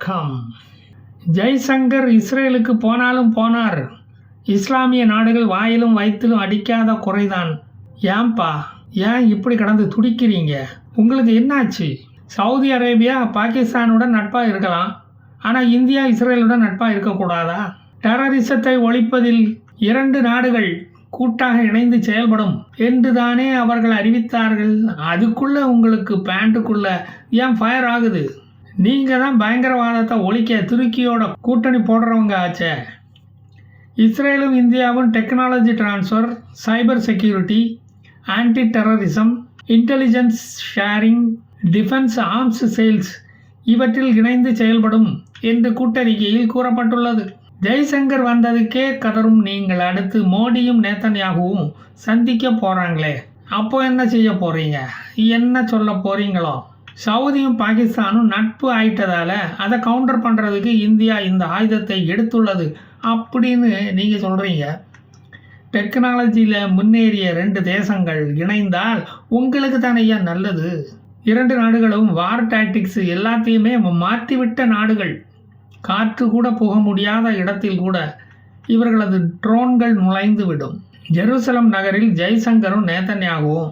வணக்கம். ஜெய்சங்கர் இஸ்ரேலுக்கு போனாலும் போனார். இஸ்லாமிய நாடுகள் வாயிலும் வயிற்றிலும் அடிக்காத குறைதான். ஏன்பா ஏன் இப்படி கடந்து துடிக்கிறீங்க? உங்களுக்கு என்னாச்சு? சவுதி அரேபியா பாகிஸ்தானுடன் நட்பாக இருக்கலாம். ஆனால் இந்தியா இஸ்ரேலுடன் நட்பாக இருக்கக்கூடாதா? டெரரிசத்தை ஒழிப்பதில் இரண்டு நாடுகள் கூட்டாக இணைந்து செயல்படும் என்று தானே அவர்கள் அறிவித்தார்கள். அதுக்குள்ளே உங்களுக்கு பேண்ட்டுக்குள்ளே ஏன் ஃபயர் ஆகுது? நீங்கள் தான் பயங்கரவாதத்தை ஒழிக்க துருக்கியோட கூட்டணி போடுறவங்க ஆச்சே. இஸ்ரேலும் இந்தியாவும் technology transfer cyber security anti terrorism intelligence sharing defence arms sales இவற்றில் இணைந்து செயல்படும் என்று கூட்டறிக்கையில் கூறப்பட்டுள்ளது. ஜெய்சங்கர் வந்ததுக்கே கதரும் நீங்கள் அடுத்து மோடியும் நேத்தன்யாகுவும் சந்திக்க போகிறாங்களே அப்போ என்ன செய்ய போகிறீங்க என்ன சொல்ல போகிறீங்களோ சவுதியும் பாகிஸ்தானும் நட்பு ஆயிட்டதால அதை கவுண்டர் பண்ணுறதுக்கு இந்தியா இந்த ஆயுதத்தை எடுத்துள்ளது அப்படின்னு நீங்கள் சொல்கிறீங்க டெக்னாலஜியில் முன்னேறிய ரெண்டு தேசங்கள் இணைந்தால் உங்களுக்கு தானேயா நல்லது. இரண்டு நாடுகளும் வார் டாக்டிக்ஸ் எல்லாத்தையுமே மாற்றிவிட்ட நாடுகள். காற்று கூட போக முடியாத இடத்தில் கூட இவர்களது ட்ரோன்கள் நுழைந்து விடும் ஜெருசலம் நகரில் ஜெய்சங்கரும் நேதன்யாகவும்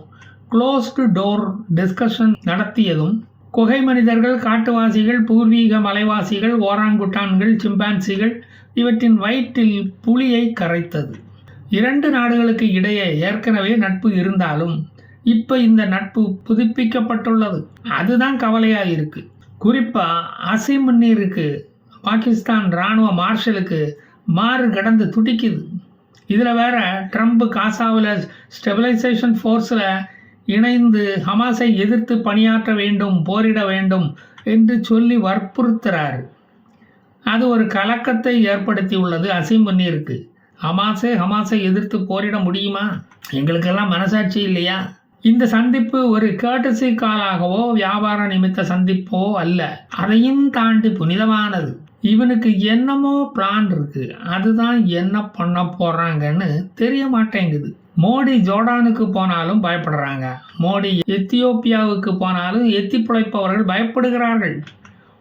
க்ளோஸ்டு டோர் டிஸ்கஷன் நடத்தியதும் குகை மனிதர்கள் காட்டுவாசிகள் பூர்வீக மலைவாசிகள் ஓராங்குட்டான்கள் சிம்பான்சிகள் இவற்றின் வயிற்றில் புலியை கரைத்தது. இரண்டு நாடுகளுக்கு இடையே ஏற்கனவே நட்பு இருந்தாலும் இப்போ இந்த நட்பு புதுப்பிக்கப்பட்டுள்ளது. அதுதான் கவலையாக இருக்கு குறிப்பாக அசிம் நீருக்கு பாகிஸ்தான் இராணுவ மார்ஷலுக்கு மாறு கடந்து துடிக்குது. இதில் வேற ட்ரம்ப் காசாவில் ஸ்டெபிலைசேஷன் ஃபோர்ஸில் இணைந்து ஹமாஸை எதிர்த்து பணியாற்ற வேண்டும் போரிட வேண்டும் என்று சொல்லி வற்புறுத்துறாரு. அது ஒரு கலக்கத்தை ஏற்படுத்தி உள்ளது அசீம் முன்னீருக்கு ஹமாஸே ஹமாஸை எதிர்த்து போரிட முடியுமா? எங்களுக்கெல்லாம் மனசாட்சி இல்லையா? இந்த சந்திப்பு ஒரு கேட்டசி காலாகவோ வியாபார நிமித்த சந்திப்போ அல்ல. அதையும் தாண்டி புனிதமானது. இவனுக்கு என்னமோ பிளான் இருக்கு. அதுதான் என்ன பண்ண போறாங்கன்னு தெரிய மாட்டேங்குது. மோடி ஜோர்டானுக்கு போனாலும் பயப்படுறாங்க. மோடி எத்தியோப்பியாவுக்கு போனாலும் எத்தி பிழைப்பவர்கள் பயப்படுகிறார்கள்.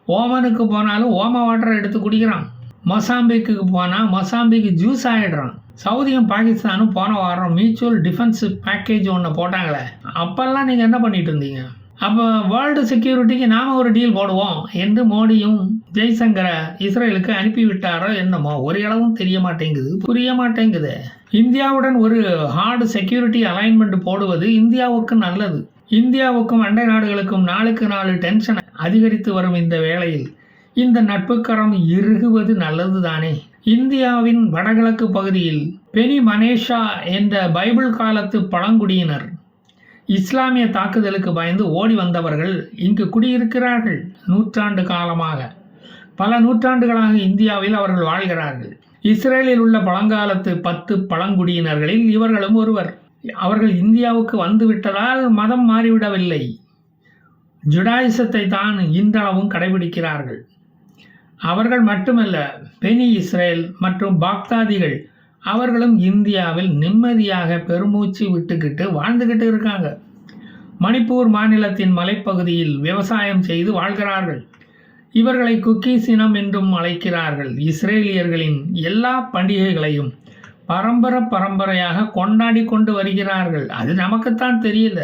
ஓமனுக்கு போனாலும் ஓம வாட்டரை எடுத்து குடிக்கிறான். மொசாம்பிக்கு போனால் மொசாம்பிக்கு ஜூஸ் ஆகிடுறான் சவுதியும் பாகிஸ்தானும் போன வாரம் மியூச்சுவல் டிஃபென்ஸ் பேக்கேஜ் ஒன்று போட்டாங்களே. அப்போல்லாம் நீங்கள் என்ன பண்ணிட்டு இருந்தீங்க? அப்போ வேர்ல்டு செக்யூரிட்டிக்கு நாம் ஒரு டீல் போடுவோம் என்று மோடியும் ஜெய்சங்கரை இஸ்ரேலுக்கு அனுப்பிவிட்டாரோ என்னமோ ஒரு அளவும் தெரிய மாட்டேங்குது. புரிய மாட்டேங்குது. இந்தியாவுடன் ஒரு ஹார்டு செக்யூரிட்டி அலைன்மெண்ட் போடுவது இந்தியாவுக்கு நல்லது. இந்தியாவுக்கும் அண்டை நாடுகளுக்கும் நாளுக்கு நாலு டென்ஷன் அதிகரித்து வரும் இந்த வேளையில் இந்த நட்புக்கரம் இறுகுவது நல்லது தானே இந்தியாவின் வடகிழக்கு பகுதியில் பெனி மனேஷா என்ற பைபிள் காலத்து பழங்குடியினர் இஸ்லாமிய தாக்குதலுக்கு பயந்து ஓடி வந்தவர்கள் இங்கு குடியிருக்கிறார்கள் நூற்றாண்டு காலமாக. பல நூற்றாண்டுகளாக இந்தியாவில் அவர்கள் வாழ்கிறார்கள். இஸ்ரேலில் உள்ள பழங்காலத்து பத்து பழங்குடியினர்களில் இவர்களும் ஒருவர். அவர்கள் இந்தியாவுக்கு வந்துவிட்டதால் மதம் மாறிவிடவில்லை. ஜுடாயிசத்தை தான் இன்றளவும் கடைபிடிக்கிறார்கள். அவர்கள் மட்டுமல்ல பெனி இஸ்ரேல் மற்றும் பாக்தாதிகள் அவர்களும் இந்தியாவில் நிம்மதியாக பெருமூச்சு விட்டுக்கிட்டு வாழ்ந்துக்கிட்டு இருக்காங்க. மணிப்பூர் மாநிலத்தின் மலைப்பகுதியில் விவசாயம் செய்து வாழ்கிறார்கள். இவர்களை குக்கீஸ் இனம் என்றும் அழைக்கிறார்கள். இஸ்ரேலியர்களின் எல்லா பண்டிகைகளையும் பரம்பரை பரம்பரையாக கொண்டாடி கொண்டு வருகிறார்கள். அது நமக்குத்தான் தெரியல.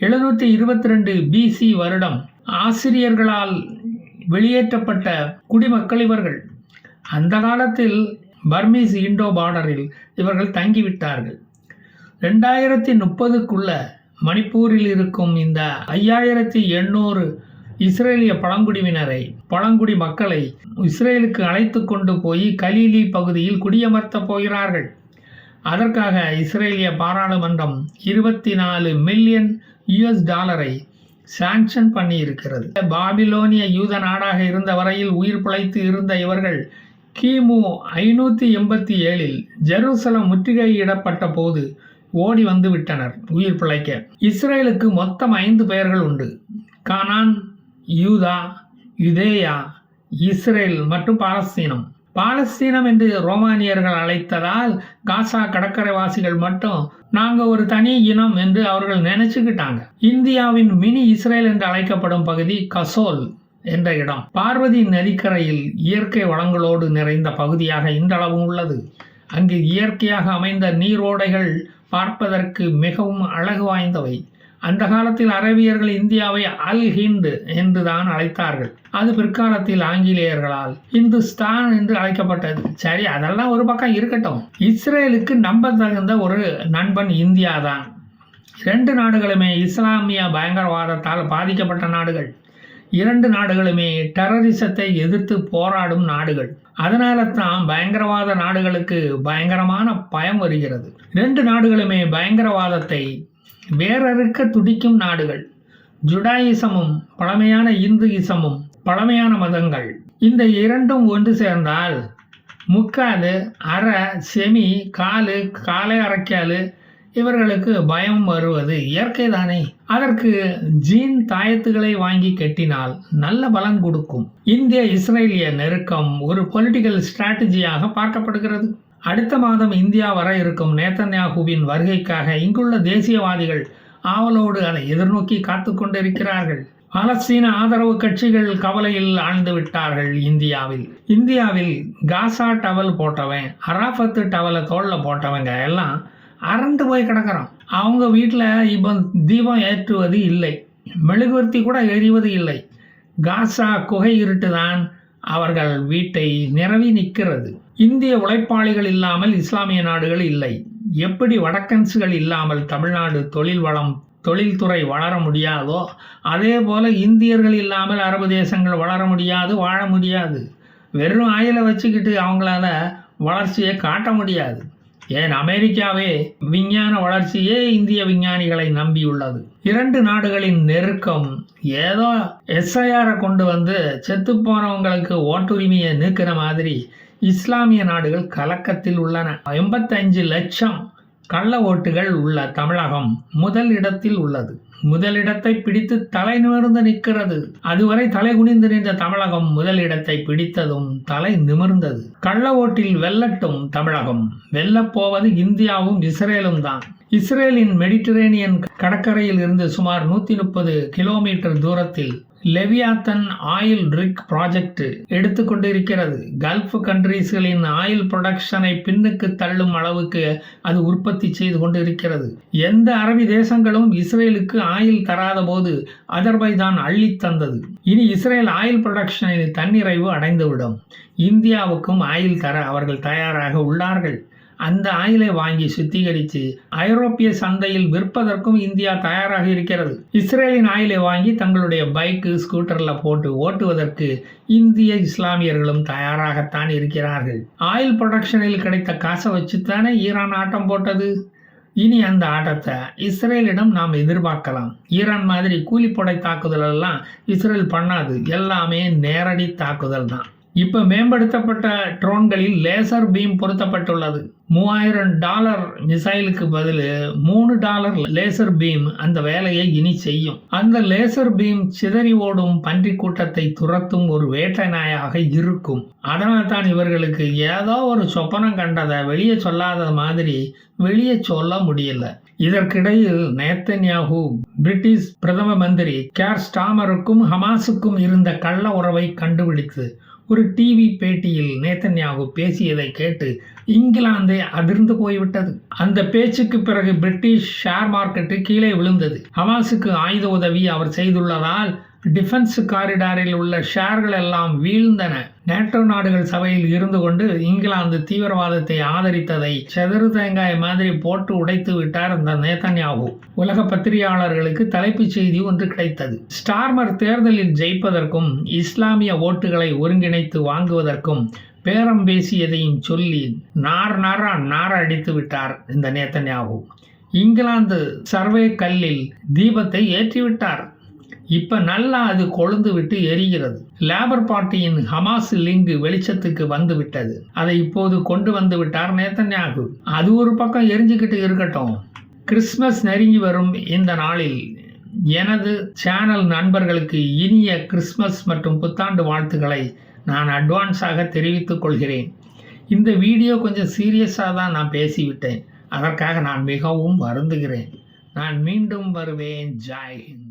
எழுநூற்றி இருபத்தி ரெண்டு பிசி வருடம் ஆசிரியர்களால் வெளியேற்றப்பட்ட குடிமக்கள் இவர்கள். அந்த காலத்தில் பர்மீஸ் இண்டோ பார்டரில் இவர்கள் தங்கிவிட்டார்கள். ரெண்டாயிரத்தி முப்பதுக்குள்ள மணிப்பூரில் இருக்கும் இந்த ஐயாயிரத்தி எண்ணூறு இஸ்ரேலிய பழங்குடியினரை பழங்குடி மக்களை இஸ்ரேலுக்கு அழைத்து கொண்டு போய் கலீலி பகுதியில் குடியமர்த்தப் போகிறார்கள். அதற்காக இஸ்ரேலிய பாராளுமன்றம் இருபத்தி நாலு மில்லியன் யுஎஸ் டாலரை சாங்ஷன் பண்ணியிருக்கிறது. பாபிலோனிய யூத நாடாக இருந்த வரையில் உயிர் பிழைத்து இருந்த இவர்கள் கிமு ஐநூற்றி எண்பத்தி ஏழில் ஜெருசலம் முற்றுகையிடப்பட்ட போது ஓடி வந்து விட்டனர். உயிர் பிழைக்க. இஸ்ரேலுக்கு மொத்தம் ஐந்து பெயர்கள் உண்டு. கானான் யூதா யுதேயா இஸ்ரேல் மற்றும் பாலஸ்தீனம். பாலஸ்தீனம் என்று ரோமானியர்கள் அழைத்ததால் காசா கடற்கரைவாசிகள் மட்டும் நாங்கள் ஒரு தனி இனம் என்று அவர்கள் நினைச்சுக்கிட்டாங்க. இந்தியாவின் மினி இஸ்ரேல் என்று அழைக்கப்படும் பகுதி கசோல். என்ற இடம். பார்வதி நதிக்கரையில் இயற்கை வளங்களோடு நிறைந்த பகுதியாக இன்றளவும் உள்ளது. அங்கு இயற்கையாக அமைந்த நீரோடைகள் பார்ப்பதற்கு மிகவும் அழகு வாய்ந்தவை. அந்த காலத்தில் அரேபியர்கள் இந்தியாவை அல் ஹிந்து என்று தான் அழைத்தார்கள். அது பிற்காலத்தில் ஆங்கிலேயர்களால் இந்துஸ்தான் என்று அழைக்கப்பட்டது. சரி அதெல்லாம் ஒரு பக்கம் இருக்கட்டும். இஸ்ரேலுக்கு நம்ப தகுந்த ஒரு நண்பன் இந்தியா தான் இரண்டு நாடுகளுமே இஸ்லாமிய பயங்கரவாதத்தால் பாதிக்கப்பட்ட நாடுகள். இரண்டு நாடுகளுமே டெரரிசத்தை எதிர்த்து போராடும் நாடுகள். அதனால தான் பயங்கரவாத நாடுகளுக்கு பயங்கரமான பயம் வருகிறது. ரெண்டு நாடுகளுமே பயங்கரவாதத்தை வேறறுக்க துடிக்கும் நாடுகள். ஜுடாயிசமும் பழமையான இந்து இசமும் பழமையான மதங்கள். இந்த இரண்டும் ஒன்று சேர்ந்தால் முக்காலு அரை செமி காலு காலை அரைக்காலு இவர்களுக்கு பயம் வருவது இயற்கை தானே அதற்கு ஜீன் தாயத்துகளை வாங்கி கட்டினால் நல்ல பலன் கொடுக்கும். இந்திய இஸ்ரேலிய நெருக்கம் ஒரு பொலிட்டிக்கல் ஸ்ட்ராட்டஜியாக பார்க்கப்படுகிறது. அடுத்த மாதம் இந்தியா வர இருக்கும் நேத்தன்யாகுவின் வருகைக்காக இங்குள்ள தேசியவாதிகள் ஆவலோடு அதை எதிர்நோக்கி காத்து கொண்டிருக்கிறார்கள். பலஸ்தீன ஆதரவு கட்சிகள் கவலையில் ஆழ்ந்து விட்டார்கள் இந்தியாவில். இந்தியாவில் காசா டவல் போட்டவன் அராஃபத்து டவலை தோளில் போட்டவங்க எல்லாம் அரண்டு போய் கிடக்குறான். அவங்க வீட்டில் இப்போ தீபம் ஏற்றுவது இல்லை. மெழுகுவர்த்தி கூட எரிவது இல்லை. காசா குகை இருட்டுதான் அவர்கள் வீட்டை நிரவி நிற்கிறது. இந்திய உழைப்பாளிகள் இல்லாமல் இஸ்லாமிய நாடுகள் இல்லை. எப்படி வடக்கன்ஸுகள் இல்லாமல் தமிழ்நாடு தொழில் வளம் தொழில்துறை வளர முடியாதோ அதே போல் இந்தியர்கள் இல்லாமல் அரபு தேசங்கள் வளர முடியாது வாழ முடியாது. வெறும் ஆயிலை வச்சுக்கிட்டு அவங்களால வளர்ச்சியை காட்ட முடியாது. ஏன்? அமெரிக்காவே விஞ்ஞான வளர்ச்சியே இந்திய விஞ்ஞானிகளை நம்பியுள்ளது. இரண்டு நாடுகளின் நெருக்கம் ஏதோ எஸ்ஐஆரை கொண்டு வந்து செத்து போனவங்களுக்கு ஓட்டுரிமையை நீக்கிற மாதிரி இஸ்லாமிய நாடுகள் கலக்கத்தில் உள்ளன. எண்பத்தஞ்சு லட்சம் கள்ள ஓட்டுகள் உள்ள தமிழகம் முதல் இடத்தில் உள்ளது. முதலிடத்தை பிடித்து தலை நிமிர்ந்து நிற்கிறது. அதுவரை தலை குனிந்து நின்ற தமிழகம் முதலிடத்தை பிடித்ததும் தலை நிமிர்ந்தது. கள்ள ஓட்டில் வெல்லட்டும் தமிழகம். வெல்லப்போவது இந்தியாவும் இஸ்ரேலும் தான். இஸ்ரேலின் மெடிட்டரேனியன் கடற்கரையில் இருந்து சுமார் நூத்தி முப்பது கிலோமீட்டர் தூரத்தில் லெவியாத்தன் ஆயில் ரிக் ப்ராஜெக்ட் எடுத்துக்கொண்டிருக்கிறது கல்ஃப் கண்ட்ரீஸ்களின் ஆயில் ப்ரொடக்ஷனை பின்னுக்கு தள்ளும் அளவுக்கு அது உற்பத்தி செய்து கொண்டிருக்கிறது. எந்த அரபி தேசங்களும் இஸ்ரேலுக்கு ஆயில் தராத போது அதர்பைதான் அள்ளி தந்தது. இனி இஸ்ரேல் ஆயில் ப்ரொடக்ஷனில் தன்னிறைவு அடைந்துவிடும். இந்தியாவுக்கும் ஆயில் தர அவர்கள் தயாராக உள்ளார்கள். அந்த ஆயிலை வாங்கி சுத்திகரித்து ஐரோப்பிய சந்தையில் விற்பதற்கும் இந்தியா தயாராக இருக்கிறது. இஸ்ரேலின் ஆயிலை வாங்கி தங்களுடைய பைக்கு ஸ்கூட்டரில் போட்டு ஓட்டுவதற்கு இந்திய இஸ்லாமியர்களும் தயாராகத்தான் இருக்கிறார்கள். ஆயில் ப்ரொடக்ஷனில் கிடைத்த காசை வச்சுத்தானே ஈரான் ஆட்டம் போட்டது? இனி அந்த ஆட்டத்தை இஸ்ரேலிடம் நாம் எதிர்பார்க்கலாம். ஈரான் மாதிரி கூலிப்படை தாக்குதல் எல்லாம் இஸ்ரேல் பண்ணாது. எல்லாமே நேரடி தாக்குதல் தான் இப்போ மேம்படுத்தப்பட்ட ட்ரோன்களில் லேசர் பீம் பொருத்தப்பட்டுள்ளது. மூவாயிரம் டாலர் மிசைலுக்கு பதில் மூணு டாலர் லேசர் பீம் அந்த வேலையை இனி செய்யும். அந்த லேசர் பீம் சிதறி ஓடும் பன்றி கூட்டத்தை துரத்தும் ஒரு வேட்டை நாயாக இருக்கும். அதனால் தான் இவர்களுக்கு ஏதோ ஒரு சொப்பனம் கண்டதை வெளியே சொல்லாத மாதிரி வெளியே சொல்ல முடியல. இதற்கிடையில் நேத்தன்யாகு பிரிட்டிஷ் பிரதம மந்திரி கேர் ஸ்டாமருக்கும் ஹமாஸுக்கும் இருந்த கள்ள உறவை கண்டுபிடித்து ஒரு டிவி பேட்டியில் நேத்தன்யாகு பேசியதை கேட்டு இங்கிலாந்தே அதிர்ந்து போய்விட்டது. அந்த பேச்சுக்கு பிறகு பிரிட்டிஷ் ஷேர் மார்க்கெட்டு கீழே விழுந்தது. ஹமாஸுக்கு ஆயுத உதவி அவர் செய்துள்ளதால் டிஃபென்ஸ் காரிடாரில் உள்ள ஷேர்கள் எல்லாம் வீழ்ந்தன. நேட்டோ நாடுகள் சபையில் இருந்து கொண்டு இங்கிலாந்து தீவிரவாதத்தை ஆதரித்ததை செதறு தேங்காய் மாதிரி போட்டு உடைத்து விட்டார் இந்த நேதன்யாகு. உலக பத்திரிகையாளர்களுக்கு தலைப்புச் செய்தி ஒன்று கிடைத்தது. ஸ்டார்மர் தேர்தலில் ஜெயிப்பதற்கும் இஸ்லாமிய ஓட்டுகளை ஒருங்கிணைத்து வாங்குவதற்கும் பேரம் பேசியதையும் சொல்லி நார் நாரா நார அடித்து விட்டார் இந்த நேத்தன்யாகு இங்கிலாந்து சர்வே கல்லில் தீபத்தை ஏற்றிவிட்டார். இப்ப நல்லா அது கொழுந்து விட்டு எரிகிறது. லேபர் பார்ட்டியின் ஹமாஸ் லிங்க் வெளிச்சத்துக்கு வந்து விட்டது. அதை இப்போது கொண்டு வந்து விட்டார் நேத்தன்யாகு. அது ஒரு பக்கம் எரிஞ்சுக்கிட்டு இருக்கட்டும். கிறிஸ்மஸ் நெருங்கி வரும் இந்த நாளில் எனது சேனல் நண்பர்களுக்கு இனிய கிறிஸ்மஸ் மற்றும் புத்தாண்டு வாழ்த்துக்களை நான் அட்வான்ஸாக தெரிவித்துக் கொள்கிறேன். இந்த வீடியோ கொஞ்சம் சீரியஸாக தான் நான் பேசிவிட்டேன். அதற்காக நான் மிகவும் வருந்துகிறேன். நான் மீண்டும் வருவேன். ஜாய்